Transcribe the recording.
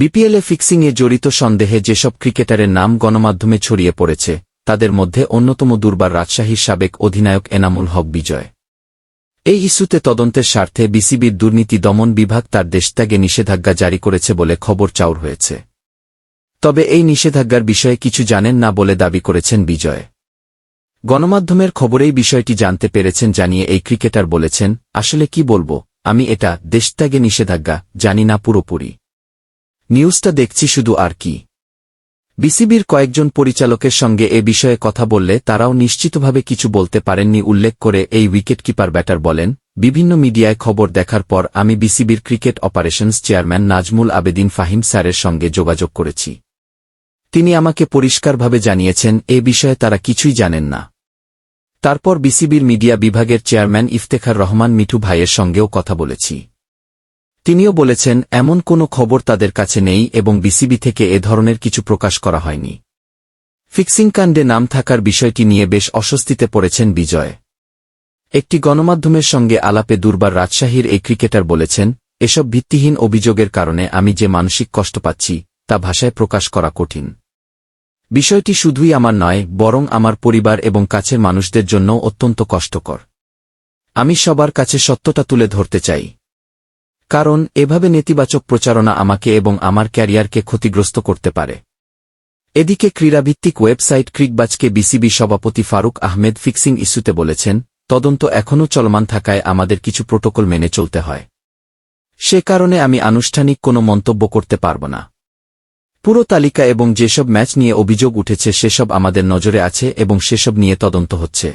বিপিএলে ফিক্সিংয়ে জড়িত সন্দেহে যেসব ক্রিকেটারের নাম গণমাধ্যমে ছড়িয়ে পড়েছে, তাদের মধ্যে অন্যতম দুর্বার রাজশাহীর সাবেক অধিনায়ক এনামুল হক বিজয়। এই ইস্যুতে তদন্তের স্বার্থে বিসিবির দুর্নীতি দমন বিভাগ তার দেশত্যাগে নিষেধাজ্ঞা জারি করেছে বলে খবর চাউর হয়েছে। তবে এই নিষেধাজ্ঞার বিষয়ে কিছু জানেন না বলে দাবি করেছেন বিজয়। গণমাধ্যমের খবরেই বিষয়টি জানতে পেরেছেন জানিয়ে এই ক্রিকেটার বলেছেন, আসলে কি বলব, আমি এটা দেশত্যাগে নিষেধাজ্ঞা, জানি না পুরোপুরি। নিউজটা দেখছি শুধু আর কি। বিসিবির কয়েকজন পরিচালকের সঙ্গে এ বিষয়ে কথা বললে তারাও নিশ্চিতভাবে কিছু বলতে পারেননি উল্লেখ করে এই উইকেটকিপার ব্যাটার বলেন, বিভিন্ন মিডিয়ায় খবর দেখার পর আমি বিসিবির cricket operations chairman Nazmul Abedin Fahim স্যারের সঙ্গে যোগাযোগ করেছি। তিনি আমাকে পরিষ্কারভাবে জানিয়েছেন, এ বিষয়ে তারা কিছুই জানেন না। তারপর বিসিবির মিডিয়া বিভাগের চেয়ারম্যান ইফতেখার রহমান মিঠু ভাইয়ের সঙ্গেও কথা বলেছি। তিনিও বলেছেন, এমন কোনো খবর তাদের কাছে নেই এবং বিসিবি থেকে এ ধরনের কিছু প্রকাশ করা হয়নি। ফিক্সিং কাণ্ডে নাম থাকার বিষয়টি নিয়ে বেশ অস্বস্তিতে পড়েছেন বিজয়। একটি গণমাধ্যমের সঙ্গে আলাপে দুর্বার রাজশাহীর এই ক্রিকেটার বলেছেন, এসব ভিত্তিহীন অভিযোগের কারণে আমি যে মানসিক কষ্ট পাচ্ছি, তা ভাষায় প্রকাশ করা কঠিন। বিষয়টি শুধুই আমার নয়, বরং আমার পরিবার এবং কাছের মানুষদের জন্য অত্যন্ত কষ্টকর। আমি সবার কাছে সত্যটা তুলে ধরতে চাই। কারণ, এভাবে নেতিবাচক প্রচারণা আমাকে এবং আমার ক্যারিয়ারকে ক্ষতিগ্রস্ত করতে পারে। এদিকে ক্রীড়াভিত্তিক ওয়েবসাইট ক্রিকবাজকে বিসিবি সভাপতি ফারুক আহমেদ ফিক্সিং ইস্যুতে বলেছেন, তদন্ত এখনও চলমান থাকায় আমাদের কিছু প্রোটোকল মেনে চলতে হয়। সে কারণে আমি আনুষ্ঠানিক কোনো মন্তব্য করতে পারব না। পুরো তালিকা এবং যেসব ম্যাচ নিয়ে অভিযোগ উঠেছে সেসব আমাদের নজরে আছে এবং সেসব নিয়ে তদন্ত হচ্ছে।